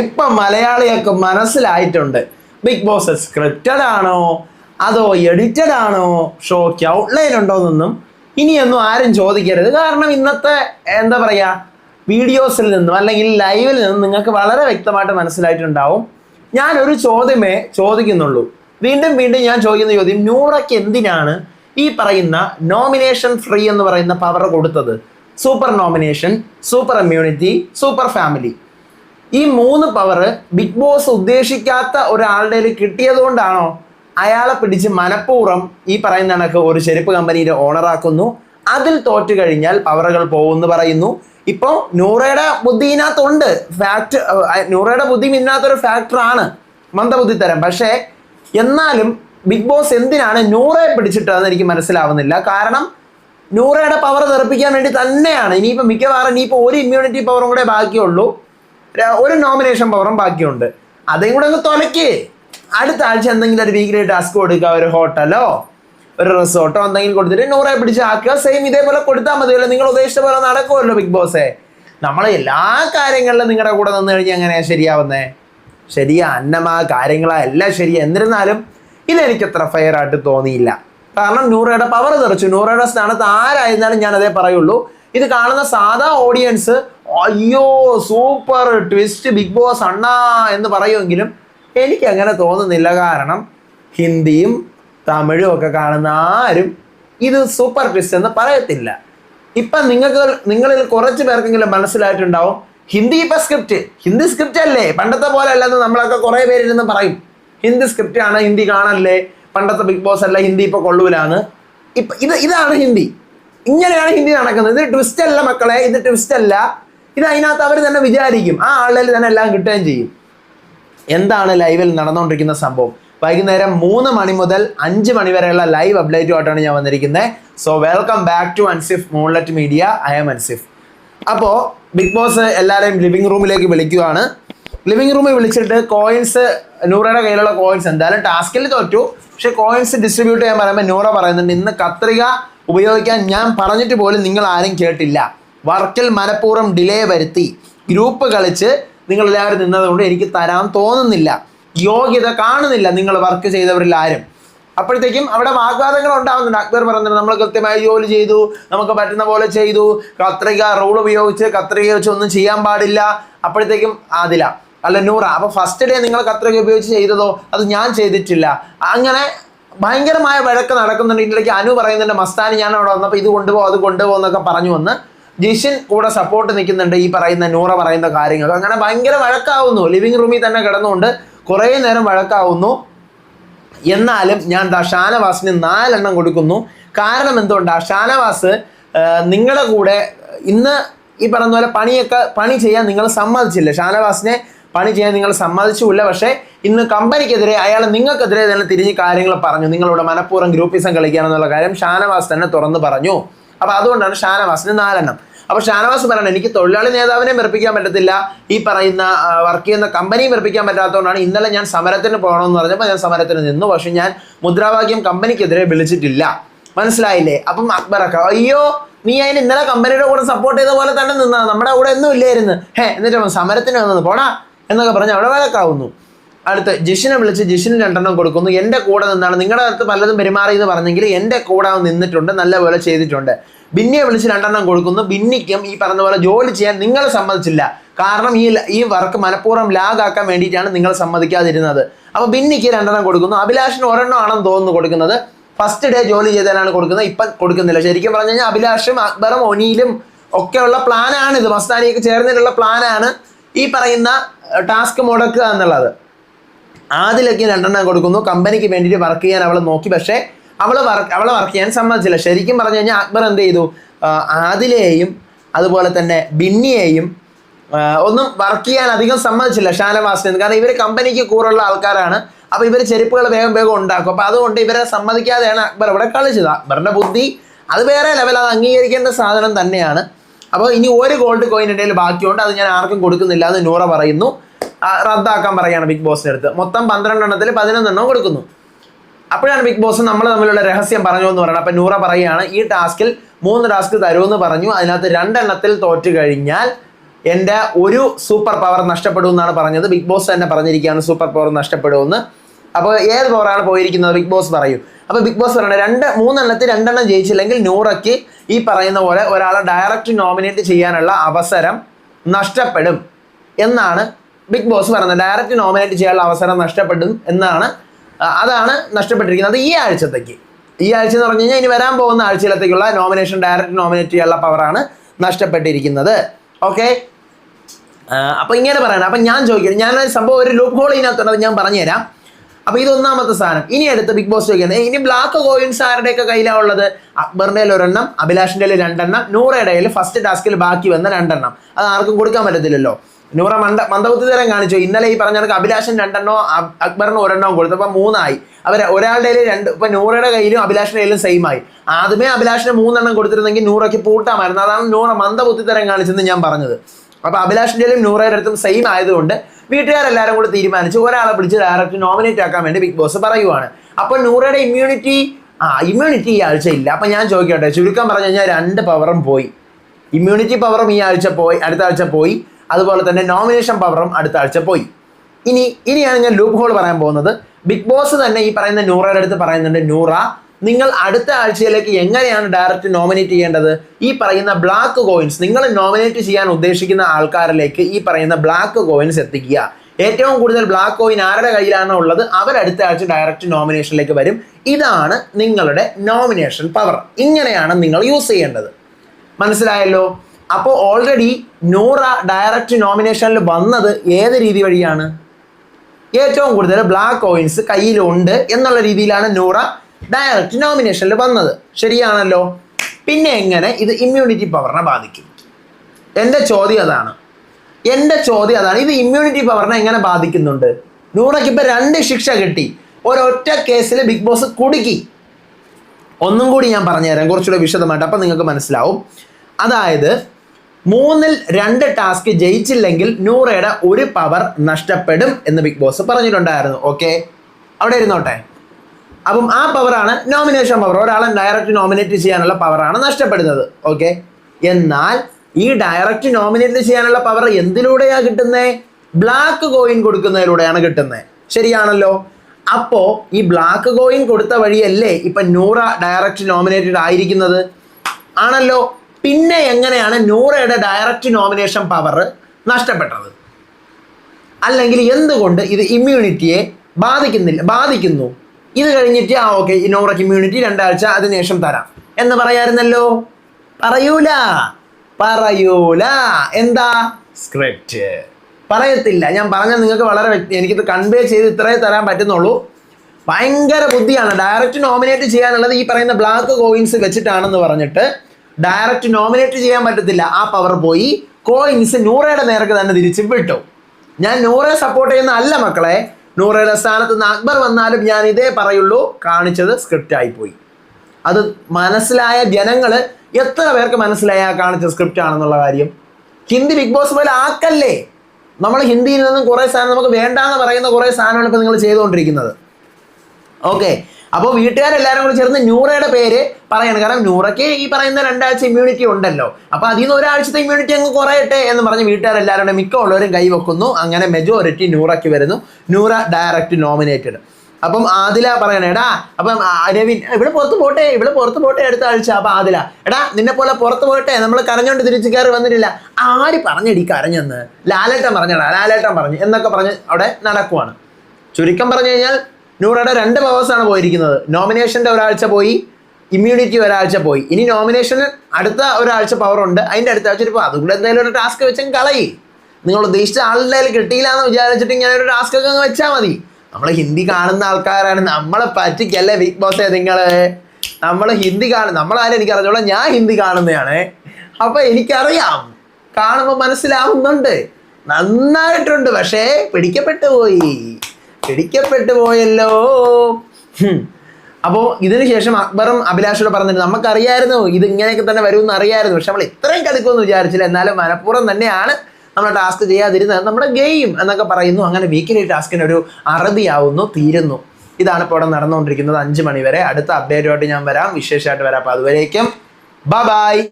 ഇപ്പം മലയാളികൾക്ക് മനസ്സിലായിട്ടുണ്ട്. ബിഗ് ബോസ് സ്ക്രിപ്റ്റഡ് ആണോ? അതോ എഡിറ്റഡ് ആണോ? ഷോയ്ക്ക് ഔട്ട്ലൈൻ ഉണ്ടോയെന്നൊന്നും ഇനിയൊന്നും ആരും ചോദിക്കരുത്. കാരണം ഇന്നത്തെ എന്താ പറയുക വീഡിയോസിൽ നിന്നും അല്ലെങ്കിൽ ലൈവിൽ നിന്നും നിങ്ങൾക്ക് വളരെ വ്യക്തമായിട്ട് മനസ്സിലായിട്ടുണ്ടാവും. ഞാൻ ഒരു ചോദ്യമേ ചോദിക്കുന്നുള്ളൂ. വീണ്ടും വീണ്ടും ഞാൻ ചോദിക്കുന്ന ചോദ്യം നൂറയ്ക്ക് എന്തിനാണ് ഈ പറയുന്ന നോമിനേഷൻ ഫ്രീ എന്ന് പറയുന്ന പവർ കൊടുത്തത്? Super nomination super immunity super family ഈ മൂന്ന് പവർ ബിഗ് ബോസ് ഉദ്ദേശിക്കാത്ത ഒരാളുടെ കിട്ടിയതുകൊണ്ടാണോ കിട്ടിയത് കൊണ്ടാണോ? അയാളെ പിടിച്ച് മനഃപൂർവം ഈ പറയുന്ന കണക്ക് ഒരു ചെരുപ്പ് കമ്പനിയുടെ ഓണറാക്കുന്നു അതിൽ തോറ്റു കഴിഞ്ഞാൽ പവറുകൾ പോകുമെന്ന് പറയുന്നു. ഇപ്പോൾ നൂറയുടെ ബുദ്ധി ഇതിനകത്തുണ്ട്. ഫാക്ട് നൂറയുടെ ബുദ്ധി ഇതിനകത്തൊരു ഫാക്ടറാണ് മന്ദബുദ്ധി തരം. പക്ഷേ എന്നാലും ബിഗ് ബോസ് എന്തിനാണ് നൂറയെ പിടിച്ചിട്ടതെന്ന് എനിക്ക് മനസ്സിലാവുന്നില്ല. കാരണം നൂറയുടെ പവർ തെറിപ്പിക്കാൻ വേണ്ടി തന്നെയാണ്. ഇനിയിപ്പോൾ മിക്കവാറും ഇനിയിപ്പോൾ ഒരു ഇമ്മ്യൂണിറ്റി പവറും കൂടെ ബാക്കിയുള്ളൂ. ഒരു നോമിനേഷൻ പവറും ബാക്കിയുണ്ട്. അതേ കൂടെ അങ്ങ് തുലയ്ക്ക് അടുത്ത ആഴ്ച എന്തെങ്കിലും ഒരു വീക്കിലി ടാസ്ക് കൊടുക്കുക ഒരു ഹോട്ടലോ ഒരു റിസോർട്ടോ എന്തെങ്കിലും കൊടുത്തിട്ട് നൂറെ പിടിച്ച് ആക്കുക. സെയിം ഇതേപോലെ കൊടുത്താൽ മതിയല്ലോ നിങ്ങൾ ഉദ്ദേശിച്ച പോലെ നടക്കുമല്ലോ ബിഗ് ബോസേ നമ്മൾ എല്ലാ കാര്യങ്ങളിലും നിങ്ങളുടെ കൂടെ നിന്ന് കഴിഞ്ഞാൽ എങ്ങനെയാണ് ശരിയാവുന്നേ? ശരിയാ അന്നമാ കാര്യങ്ങളാ എല്ലാം ശരിയാ. എന്നിരുന്നാലും ഇതെനിക്ക് അത്ര ഫെയർ ആയിട്ട് തോന്നിയില്ല. കാരണം നൂറയുടെ പവർ തെറിച്ചു. നൂറയുടെ സ്ഥാനത്ത് ആരായിരുന്നാലും ഞാൻ അതേ പറയുള്ളൂ. ഇത് കാണുന്ന സാധാ ഓഡിയൻസ് അയ്യോ സൂപ്പർ ട്വിസ്റ്റ് ബിഗ് ബോസ് അണ്ണാ എന്ന് പറയുമെങ്കിലും എനിക്ക് അങ്ങനെ തോന്നുന്നില്ല. കാരണം ഹിന്ദിയും തമിഴും ഒക്കെ കാണുന്ന ആരും ഇത് സൂപ്പർ ട്വിസ്റ്റ് എന്ന് പറയത്തില്ല. ഇപ്പം നിങ്ങൾക്ക് നിങ്ങളിൽ കുറച്ച് പേർക്കെങ്കിലും മനസ്സിലായിട്ടുണ്ടാവും ഹിന്ദി ഇപ്പം സ്ക്രിപ്റ്റ് ഹിന്ദി സ്ക്രിപ്റ്റ് അല്ലേ? പണ്ടത്തെ പോലെ അല്ലെന്ന് നമ്മളൊക്കെ കുറേ പേരിരുന്ന് പറയും. ഹിന്ദി സ്ക്രിപ്റ്റ് ആണ് ഹിന്ദി കാണല്ലേ? പണ്ടത്തെ ബിഗ് ബോസ് അല്ല ഹിന്ദി ഇപ്പോൾ കൊള്ളൂലാണ് ഇപ്പം ഇത് ഇതാണ് ഹിന്ദി. ഇങ്ങനെയാണ് ഹിന്ദി നടക്കുന്നത്. ഇത് ട്വിസ്റ്റ് അല്ല മക്കളെ ഇത് ട്വിസ്റ്റ് അല്ല ഇത് അതിനകത്ത് അവർ തന്നെ വിചാരിക്കും ആ ആളുകളിൽ തന്നെ എല്ലാം കിട്ടുകയും ചെയ്യും. എന്താണ് ലൈവിൽ നടന്നുകൊണ്ടിരിക്കുന്ന സംഭവം? വൈകുന്നേരം മൂന്ന് മണി മുതൽ അഞ്ച് മണി വരെയുള്ള ലൈവ് അപ്ഡേറ്റുമായിട്ടാണ് ഞാൻ വന്നിരിക്കുന്നത്. So welcome back to Ansif Moonlet Media I am Ansif അപ്പോൾ ബിഗ് ബോസ് എല്ലാവരെയും ലിവിംഗ് റൂമിലേക്ക് വിളിക്കുകയാണ്. ലിവിംഗ് റൂമിൽ വിളിച്ചിട്ട് കോയിൻസ് നൂറയുടെ കയ്യിലുള്ള കോയിൻസ് എന്തായാലും ടാസ്കിൽ തോറ്റു. പക്ഷേ കോയിൻസ് ഡിസ്ട്രിബ്യൂട്ട് ചെയ്യാൻ പറയുമ്പോൾ നൂറ പറയുന്നുണ്ട് ഇന്ന് കത്രിക ഉപയോഗിക്കാൻ ഞാൻ പറഞ്ഞിട്ട് പോലും നിങ്ങൾ ആരും കേട്ടില്ല. വർക്കിൽ മനഃപൂർവം ഡിലേ വരുത്തി. ഗ്രൂപ്പ് കളിച്ച് നിങ്ങൾ എല്ലാവരും നിന്നതുകൊണ്ട് എനിക്ക് തരാൻ തോന്നുന്നില്ല. യോഗ്യത കാണുന്നില്ല നിങ്ങൾ വർക്ക് ചെയ്തവരിൽ ആരും. അപ്പോഴത്തേക്കും അവിടെ വാഗ്വാദങ്ങൾ ഉണ്ടാകുന്നുണ്ട്. അക്ബർ പറഞ്ഞിട്ടുണ്ട് നമ്മൾ കൃത്യമായി ജോലി ചെയ്തു നമുക്ക് പറ്റുന്ന പോലെ ചെയ്തു കത്രിക റൂൾ ഉപയോഗിച്ച് കത്രിക വെച്ച് ഒന്നും ചെയ്യാൻ പാടില്ല. അപ്പോഴത്തേക്കും ആദില അല്ല നൂറ അപ്പൊ ഫസ്റ്റ് ഡേ നിങ്ങൾ കത്രിക ഉപയോഗിച്ച് ചെയ്തതോ? അത് ഞാൻ ചെയ്തിട്ടില്ല. അങ്ങനെ ഭയങ്കരമായ വഴക്ക് നടക്കുന്നുണ്ട്. ഇതിലേക്ക് അനു പറയുന്നുണ്ട് മസ്താനി ഞാൻ അവിടെ വന്നപ്പോൾ ഇത് കൊണ്ടുപോകും അത് കൊണ്ടുപോകും എന്നൊക്കെ പറഞ്ഞു വന്ന് ജിഷിൻ കൂടെ സപ്പോർട്ട് നിൽക്കുന്നുണ്ട് ഈ പറയുന്ന നൂറ പറയുന്ന കാര്യങ്ങൾ അങ്ങനെ ഭയങ്കര വഴക്കാവുന്നു. ലിവിംഗ് റൂമിൽ തന്നെ കിടന്നുകൊണ്ട് കുറേ നേരം വഴക്കാവുന്നു. എന്നാലും ഞാൻ ദാ ഷാനവാസിന് നാലെണ്ണം കൊടുക്കുന്നു. കാരണം എന്തുകൊണ്ടാണ് ഷാനവാസ് നിങ്ങളുടെ കൂടെ ഇന്ന് ഈ പറഞ്ഞ പോലെ പണിയൊക്കെ പണി ചെയ്യാൻ നിങ്ങൾ സമ്മതിച്ചില്ല? ഷാനവാസിനെ പണി ചെയ്യാൻ നിങ്ങൾ സമ്മതിച്ചുമില്ല പക്ഷേ ഇന്ന് കമ്പനിക്കെതിരെ അയാൾ നിങ്ങൾക്കെതിരെ തന്നെ തിരിഞ്ഞ് കാര്യങ്ങൾ പറഞ്ഞു. നിങ്ങളുടെ മനഃപൂർവം ഗ്രൂപ്പിസം കളിക്കുകയാണെന്നുള്ള കാര്യം ഷാനവാസ് തന്നെ തുറന്നു പറഞ്ഞു. അപ്പോൾ അതുകൊണ്ടാണ് ഷാനവാസിന് നാലെണ്ണം. അപ്പോൾ ഷാനവാസ് പറയണം എനിക്ക് തൊഴിലാളി നേതാവിനെ വെറുപ്പിക്കാൻ പറ്റത്തില്ല. ഈ പറയുന്ന വർക്ക് ചെയ്യുന്ന കമ്പനിയും വെറുപ്പിക്കാൻ പറ്റാത്തതുകൊണ്ടാണ് ഇന്നലെ ഞാൻ സമരത്തിന് പോകണമെന്ന് പറഞ്ഞപ്പോൾ ഞാൻ സമരത്തിന് നിന്നു. പക്ഷെ ഞാൻ മുദ്രാവാക്യം കമ്പനിക്കെതിരെ വിളിച്ചിട്ടില്ല. മനസ്സിലായില്ലേ? അപ്പം അക്ബറൊക്കെ അയ്യോ നീ അതിന് ഇന്നലെ കമ്പനിയുടെ കൂടെ സപ്പോർട്ട് ചെയ്ത പോലെ തന്നെ നിന്നാ. നമ്മുടെ കൂടെ ഒന്നും ഇല്ലായിരുന്നു. ഹേ എന്നിട്ട് സമരത്തിന് വന്നത് പോടാ എന്നൊക്കെ പറഞ്ഞ് അവിടെ വഴക്കാവുന്നു. അടുത്ത് ജിഷിനെ വിളിച്ച് ജിഷിന് രണ്ടെണ്ണം കൊടുക്കുന്നു. എന്റെ കൂടെ നിന്നാണ്. നിങ്ങളുടെ അടുത്ത് പലതും പെരുമാറി എന്ന് പറഞ്ഞെങ്കിൽ എന്റെ കൂടെ നിന്നിട്ടുണ്ട്. നല്ലപോലെ ചെയ്തിട്ടുണ്ട്. ബിന്നിയെ വിളിച്ച് രണ്ടെണ്ണം കൊടുക്കുന്നു. ബിന്നിക്കും ഈ പറഞ്ഞ പോലെ ജോലി ചെയ്യാൻ നിങ്ങൾ സമ്മതിച്ചില്ല. കാരണം ഈ ഈ വർക്ക് മനഃപൂർവം ലാഗാക്കാൻ വേണ്ടിയിട്ടാണ് നിങ്ങൾ സമ്മതിക്കാതിരുന്നത്. അപ്പോൾ ബിന്നിക്ക് രണ്ടെണ്ണം കൊടുക്കുന്നു. അഭിലാഷിന് ഒരെണ്ണം ആണെന്ന് തോന്നുന്നു കൊടുക്കുന്നത്. ഫസ്റ്റ് ഡേ ജോലി ചെയ്തതിനാണ് കൊടുക്കുന്നത്. ഇപ്പം കൊടുക്കുന്നില്ല. ശരിക്കും പറഞ്ഞു കഴിഞ്ഞാൽ അഭിലാഷും അക്ബറും ഒനിയിലും ഒക്കെയുള്ള പ്ലാനാണ് ഇത്. മസ്താനിയൊക്കെ ചേർന്നിട്ടുള്ള പ്ലാനാണ് ഈ പറയുന്ന ടാസ്ക് മുടക്കുക എന്നുള്ളത്. ആദ്യമൊക്കെ രണ്ടെണ്ണം കൊടുക്കുന്നു. കമ്പനിക്ക് വേണ്ടിയിട്ട് വർക്ക് ചെയ്യാൻ അവൾ നോക്കി. പക്ഷേ അവൾ വർക്ക് അവളെ വർക്ക് ചെയ്യാൻ സമ്മതിച്ചില്ല. ശരിക്കും പറഞ്ഞു കഴിഞ്ഞാൽ അക്ബർ എന്ത് ചെയ്തു? ആദിലേയും അതുപോലെ തന്നെ ബിന്നിയെയും ഒന്നും വർക്ക് ചെയ്യാൻ അധികം സമ്മതിച്ചില്ല ഷാനവാസിനെ. കാരണം ഇവർ കമ്പനിക്ക് കൂറുള്ള ആൾക്കാരാണ്. അപ്പോൾ ഇവർ ചെരുപ്പുകൾ വേഗം വേഗം ഉണ്ടാക്കും. അപ്പോൾ അതുകൊണ്ട് ഇവരെ സമ്മതിക്കാതെയാണ് അക്ബർ ഇവിടെ കളിച്ചത് അക്ബറിന്റെ ബുദ്ധി അത് വേറെ ലെവൽ അത് അംഗീകരിക്കേണ്ട സാധനം തന്നെയാണ്. അപ്പോൾ ഇനി ഒരു ഗോൾഡ് കോയിൻ ഇടയിൽ ബാക്കിയുണ്ട്. അത് ഞാൻ ആർക്കും കൊടുക്കുന്നില്ല എന്ന് നൂറ പറയുന്നു. റദ്ദാക്കാൻ പറയാണ് ബിഗ് ബോസിന്റെ അടുത്ത്. മൊത്തം പന്ത്രണ്ടെണ്ണത്തിൽ പതിനൊന്നെണ്ണം കൊടുക്കുന്നു. അപ്പോഴാണ് ബിഗ് ബോസ് നമ്മൾ തമ്മിലുള്ള രഹസ്യം പറഞ്ഞു എന്ന് പറയുന്നത്. അപ്പം നൂറ പറയുകയാണ് ഈ ടാസ്കിൽ മൂന്ന് ടാസ്ക് തരുമെന്ന് പറഞ്ഞു. അതിനകത്ത് രണ്ടെണ്ണത്തിൽ തോറ്റു കഴിഞ്ഞാൽ എന്റെ ഒരു സൂപ്പർ പവർ നഷ്ടപ്പെടും എന്നാണ് പറഞ്ഞത്. ബിഗ് ബോസ് തന്നെ പറഞ്ഞിരിക്കുകയാണ് സൂപ്പർ പവർ നഷ്ടപ്പെടുമെന്ന് അപ്പോൾ ഏത് പവറാണ് പോയിരിക്കുന്നത്? ബിഗ് ബോസ് പറയൂ. അപ്പോൾ ബിഗ് ബോസ് പറയണത് രണ്ട് മൂന്നെണ്ണത്തിൽ രണ്ടെണ്ണം ജയിച്ചില്ലെങ്കിൽ നൂറയ്ക്ക് ഈ പറയുന്ന പോലെ ഒരാളെ ഡയറക്റ്റ് നോമിനേറ്റ് ചെയ്യാനുള്ള അവസരം നഷ്ടപ്പെടും എന്നാണ് ബിഗ് ബോസ് പറയുന്നത്. ഡയറക്റ്റ് നോമിനേറ്റ് ചെയ്യാനുള്ള അവസരം നഷ്ടപ്പെടും എന്നാണ് അതാണ് നഷ്ടപ്പെട്ടിരിക്കുന്നത്. ഈ ആഴ്ചത്തേക്ക്. ഈ ആഴ്ച എന്ന് പറഞ്ഞു കഴിഞ്ഞാൽ ഇനി വരാൻ പോകുന്ന ആഴ്ചയിലത്തേക്കുള്ള നോമിനേഷൻ ഡയറക്റ്റ് നോമിനേറ്റ് ചെയ്യാനുള്ള പവറാണ് നഷ്ടപ്പെട്ടിരിക്കുന്നത്. ഓക്കെ അപ്പൊ ഇങ്ങനെ പറയണം. അപ്പൊ ഞാൻ ചോദിക്കണം ഞാൻ സംഭവം ഒരു ലൂപ്പ് ഹോൾ ഇതിനകത്തുണ്ടത് ഞാൻ പറഞ്ഞുതരാം. അപ്പൊ ഇത് ഒന്നാമത്തെ സാധനം. ഇനി അടുത്ത് ബിഗ് ബോസ് ചോദിക്കുന്നത് ഇനി ബ്ലാക്ക് കോയിൻസ് ആരുടെയൊക്കെ കയ്യിലാണ് ഉള്ളത്? അക്ബറിന്റെ ഒരെണ്ണം അഭിലാഷിന്റെ രണ്ടെണ്ണം നൂറയുടെ ഫസ്റ്റ് ടാസ്കിൽ ബാക്കി വന്ന രണ്ടെണ്ണം. അത് ആർക്കും കൊടുക്കാൻ പറ്റത്തില്ലല്ലോ. നൂറ മണ്ട മന്ദബുദ്ധി തരം കാണിച്ചു. ഇന്നലെ ഈ പറഞ്ഞ അഭിലാഷൻ രണ്ടെണ്ണോ അക്ബറിന് ഒരെണ്ണോ കൊടുത്തു. അപ്പൊ മൂന്നായി. അവർ ഒരാളുടെ കയ്യിൽ രണ്ട് ഇപ്പൊ നൂറയുടെ കയ്യിലും അഭിലാഷിന്റെ കയ്യിലും സെയിം ആയി. ആദ്യമേ അഭിലാഷിന് മൂന്നെണ്ണം കൊടുത്തിരുന്നെങ്കിൽ നൂറയ്ക്ക് പൂട്ടാമായിരുന്നു. അതാണ് നൂറ മന്ദബുദ്ധി തരം കാണിച്ചെന്ന് ഞാൻ പറഞ്ഞത്. അപ്പൊ അഭിലാഷിന്റെയും നൂറയുടെ അടുത്തും സെയിം ആയതുകൊണ്ട് വീട്ടുകാരെല്ലാരും കൂടി തീരുമാനിച്ചു. ഒരാളെ പിടിച്ച് ഡയറക്റ്റ് നോമിനേറ്റ് ആക്കാൻ വേണ്ടി ബിഗ് ബോസ് പറയുവാണ്. അപ്പൊ നൂറയുടെ ഇമ്മ്യൂണിറ്റി ആ ഇമ്മ്യൂണിറ്റി ഈ ആഴ്ച ഇല്ല. അപ്പൊ ഞാൻ ചോദിക്കട്ടെ ചുരുക്കം പറഞ്ഞു കഴിഞ്ഞാൽ രണ്ട് പവറും പോയി. ഇമ്മ്യൂണിറ്റി പവറും ഈ ആഴ്ച പോയി അടുത്ത ആഴ്ച പോയി. അതുപോലെ തന്നെ നോമിനേഷൻ പവറും അടുത്ത ആഴ്ച പോയി. ഇനി ഇനിയാണ് ഞാൻ ലൂപ്പ് ഹോൾ പറയാൻ പോകുന്നത്. ബിഗ് ബോസ് തന്നെ ഈ പറയുന്ന നൂറയുടെ അടുത്ത് പറയുന്നുണ്ട് നൂറ നിങ്ങൾ അടുത്ത ആഴ്ചയിലേക്ക് എങ്ങനെയാണ് ഡയറക്റ്റ് നോമിനേറ്റ് ചെയ്യേണ്ടത്? ഈ പറയുന്ന ബ്ലാക്ക് കോയിൻസ് നിങ്ങൾ നോമിനേറ്റ് ചെയ്യാൻ ഉദ്ദേശിക്കുന്ന ആൾക്കാരിലേക്ക് ഈ പറയുന്ന ബ്ലാക്ക് കോയിൻസ് എത്തിക്കുക. ഏറ്റവും കൂടുതൽ ബ്ലാക്ക് കോയിൻ ആരുടെ കയ്യിലാണ് ഉള്ളത്? അവർ അടുത്ത ആഴ്ച ഡയറക്റ്റ് നോമിനേഷനിലേക്ക് വരും. ഇതാണ് നിങ്ങളുടെ നോമിനേഷൻ പവർ ഇങ്ങനെയാണ് നിങ്ങൾ യൂസ് ചെയ്യേണ്ടത്. മനസ്സിലായല്ലോ? അപ്പോൾ ഓൾറെഡി നൂറ ഡയറക്റ്റ് നോമിനേഷനിൽ വന്നത് ഏത് രീതി വഴിയാണ്? ഏറ്റവും കൂടുതൽ ബ്ലാക്ക് കോയിൻസ് കയ്യിലുണ്ട് എന്നുള്ള രീതിയിലാണ് നൂറ ഡയറക്റ്റ് നോമിനേഷനിൽ വന്നത്. ശരിയാണല്ലോ? പിന്നെ എങ്ങനെ ഇത് ഇമ്മ്യൂണിറ്റി പവറിനെ ബാധിക്കും? എന്റെ ചോദ്യം അതാണ്. എന്റെ ചോദ്യം അതാണ്. ഇത് ഇമ്മ്യൂണിറ്റി പവറിനെ എങ്ങനെ ബാധിക്കുന്നുണ്ട്? നൂറയ്ക്ക് ഇപ്പം രണ്ട് ശിക്ഷ കിട്ടി. ഒരൊറ്റ കേസിൽ ബിഗ് ബോസ് കുടുക്കി. ഒന്നും കൂടി ഞാൻ പറഞ്ഞുതരാം. കുറച്ചുകൂടെ വിശദമായിട്ട്. അപ്പം നിങ്ങൾക്ക് മനസ്സിലാവും. അതായത് മൂന്നിൽ രണ്ട് ടാസ്ക് ജയിച്ചില്ലെങ്കിൽ നൂറയുടെ ഒരു പവർ നഷ്ടപ്പെടും എന്ന് ബിഗ് ബോസ് പറഞ്ഞിട്ടുണ്ടായിരുന്നു. ഓക്കെ? അവിടെ ഇരുന്നോട്ടെ. അപ്പം ആ പവറാണ് നോമിനേഷൻ പവർ ഒരാളെ ഡയറക്റ്റ് നോമിനേറ്റ് ചെയ്യാനുള്ള പവറാണ് നഷ്ടപ്പെടുന്നത്. ഓക്കെ? എന്നാൽ ഈ ഡയറക്റ്റ് നോമിനേറ്റ് ചെയ്യാനുള്ള പവർ എന്തിലൂടെയാണ് കിട്ടുന്നത് ബ്ലാക്ക് കോയിൻ കൊടുക്കുന്നതിലൂടെയാണ് കിട്ടുന്നത് ശരിയാണല്ലോ? അപ്പോ ഈ ബ്ലാക്ക് കോയിൻ കൊടുത്ത വഴിയല്ലേ ഇപ്പൊ നൂറ ഡയറക്റ്റ് നോമിനേറ്റഡ് ആയിരിക്കുന്നത്? ആണല്ലോ? പിന്നെ എങ്ങനെയാണ് നൂറയുടെ ഡയറക്റ്റ് നോമിനേഷൻ പവർ നഷ്ടപ്പെട്ടത്? അല്ലെങ്കിൽ എന്തുകൊണ്ട് ഇത് ഇമ്മ്യൂണിറ്റിയെ ബാധിക്കുന്നില്ല ബാധിക്കുന്നു? ഇത് കഴിഞ്ഞിട്ട് ആ ഓക്കെ ഇന്നോറയ്ക്ക് ഇമ്മ്യൂണിറ്റി രണ്ടാഴ്ച അതിനുശേഷം തരാം. എന്ന് പറയായിരുന്നല്ലോ? പറയൂല. പറയൂല. എന്താ? സ്ക്രിപ്റ്റ് പറയത്തില്ല. ഞാൻ പറഞ്ഞാൽ നിങ്ങൾക്ക് വളരെ വ്യക്തി എനിക്കിത് കൺവേ ചെയ്ത് ഇത്രയേ തരാൻ പറ്റുന്നുള്ളൂ. ഭയങ്കര ബുദ്ധിയാണ്. ഡയറക്റ്റ് നോമിനേറ്റ് ചെയ്യാനുള്ളത് ഈ പറയുന്ന ബ്ലാക്ക് കോയിൻസ് വെച്ചിട്ടാണെന്ന് പറഞ്ഞിട്ട് ഡയറക്റ്റ് നോമിനേറ്റ് ചെയ്യാൻ പറ്റത്തില്ല. ആ പവർ പോയി. കോയിൻസ് നൂറയുടെ നേർക്ക് തന്നെ തിരിച്ച് വിട്ടു. ഞാൻ നൂറെ സപ്പോർട്ട് ചെയ്യുന്ന അല്ല മക്കളെ. നൂറയുടെ സ്ഥാനത്ത് നിന്ന് അക്ബർ വന്നാലും ഞാൻ ഇതേ പറയുള്ളൂ. കാണിച്ചത് സ്ക്രിപ്റ്റ് ആയിപ്പോയി അത് മനസ്സിലായ ജനങ്ങൾ എത്ര പേർക്ക് മനസ്സിലായ കാണിച്ച സ്ക്രിപ്റ്റ് ആണെന്നുള്ള കാര്യം? ഹിന്ദി ബിഗ് ബോസ് പോലെ ആക്കല്ലേ? നമ്മൾ ഹിന്ദിയിൽ നിന്നും കുറേ സാധനം നമുക്ക് വേണ്ടാന്ന് പറയുന്ന കുറേ സാധനമാണ് ഇപ്പൊ നിങ്ങൾ ചെയ്തുകൊണ്ടിരിക്കുന്നത്. ഓക്കെ അപ്പോൾ വീട്ടുകാരെല്ലാവരും കൂടി ചേർന്ന് ന്യൂറയുടെ പേര് പറയണം. കാരണം ന്യൂറയ്ക്ക് ഈ പറയുന്ന രണ്ടാഴ്ച ഇമ്മ്യൂണിറ്റി ഉണ്ടല്ലോ. അപ്പോൾ അതിൽ നിന്ന് ഒരാഴ്ചത്തെ ഇമ്മ്യൂണിറ്റി അങ്ങ് കുറയട്ടെ എന്ന് പറഞ്ഞ് വീട്ടുകാരെല്ലാവരും മിക്ക ഉള്ളവരും കൈവെക്കുന്നു. അങ്ങനെ മെജോറിറ്റി നൂറയ്ക്ക് വരുന്നു. ന്യൂറ ഡയറക്റ്റ് നോമിനേറ്റഡ് അപ്പം ആദില പറയണേ എടാ അപ്പം രവിൻ ഇവിടെ പുറത്ത് പോട്ടെ ഇവിടെ പുറത്ത് പോട്ടെ അടുത്ത ആഴ്ച. അപ്പം ആദില എടാ നിന്നെ പോലെ പുറത്ത് പോട്ടെ നമ്മൾ കരഞ്ഞോണ്ട് തിരിച്ചു കയറി വന്നിട്ടില്ല. ആര് പറഞ്ഞടി കരഞ്ഞെന്ന്? ലാലേട്ടൻ പറഞ്ഞടാ ലാലേട്ടൻ പറഞ്ഞു എന്നൊക്കെ പറഞ്ഞ് അവിടെ നടക്കുവാണ്. ചുരുക്കം പറഞ്ഞു കഴിഞ്ഞാൽ നൂറയുടെ രണ്ട് പവേഴ്സ് ആണ് പോയിരിക്കുന്നത്. നോമിനേഷന്റെ ഒരാഴ്ച പോയി ഇമ്മ്യൂണിറ്റി ഒരാഴ്ച പോയി. ഇനി നോമിനേഷന് അടുത്ത ഒരാഴ്ച പവർ ഉണ്ട്. അതിന്റെ അടുത്ത ആഴ്ച ഇപ്പോൾ അതുകൂടെ എന്തെങ്കിലും ഒരു ടാസ്ക് വെച്ചാൽ കളയി. നിങ്ങൾ ഉദ്ദേശിച്ച ആളുടെ കിട്ടിയില്ല എന്ന് വിചാരിച്ചിട്ട് ഇങ്ങനെ ഒരു ടാസ്ക് ഒക്കെ വെച്ചാൽ മതി. നമ്മൾ ഹിന്ദി കാണുന്ന ആൾക്കാരാണ്. നമ്മളെ പറ്റിക്കല്ലേ ബിഗ് ബോസ് നിങ്ങൾ നമ്മൾ ഹിന്ദി കാണും നമ്മളാരും എനിക്ക് അറിഞ്ഞോളാം ഞാൻ ഹിന്ദി കാണുന്നതാണ്. അപ്പോൾ എനിക്കറിയാം. കാണുമ്പോൾ മനസ്സിലാവുന്നുണ്ട്. നന്നായിട്ടുണ്ട് പക്ഷേ പിടിക്കപ്പെട്ടു പോയി. പിടിക്കപ്പെട്ടു പോയല്ലോ. അപ്പോൾ ഇതിനുശേഷം അക്ബറും അഭിലാഷോട് പറഞ്ഞിട്ട് നമുക്കറിയായിരുന്നു ഇത് ഇങ്ങനെയൊക്കെ തന്നെ വരുമെന്ന് അറിയായിരുന്നു. പക്ഷെ നമ്മൾ ഇത്രയും കളിക്കുമെന്ന് വിചാരിച്ചില്ല. എന്നാലും മനഃപൂർവം തന്നെയാണ് നമ്മൾ ടാസ്ക് ചെയ്യാതിരുന്നത്. നമ്മുടെ ഗെയിം എന്നൊക്കെ പറയുന്നു. അങ്ങനെ വീക്കിലി ടാസ്കിന് ഒരു അറുതിയാവുന്നു തീരുന്നു. ഇതാണ് ഇപ്പോൾ ഇവിടെ നടന്നുകൊണ്ടിരിക്കുന്നത് അഞ്ച് മണിവരെ അടുത്ത അപ്ഡേറ്റുമായിട്ട് ഞാൻ വരാം. വിശേഷമായിട്ട് വരാം. അപ്പോൾ അതുവരേക്കും ബൈ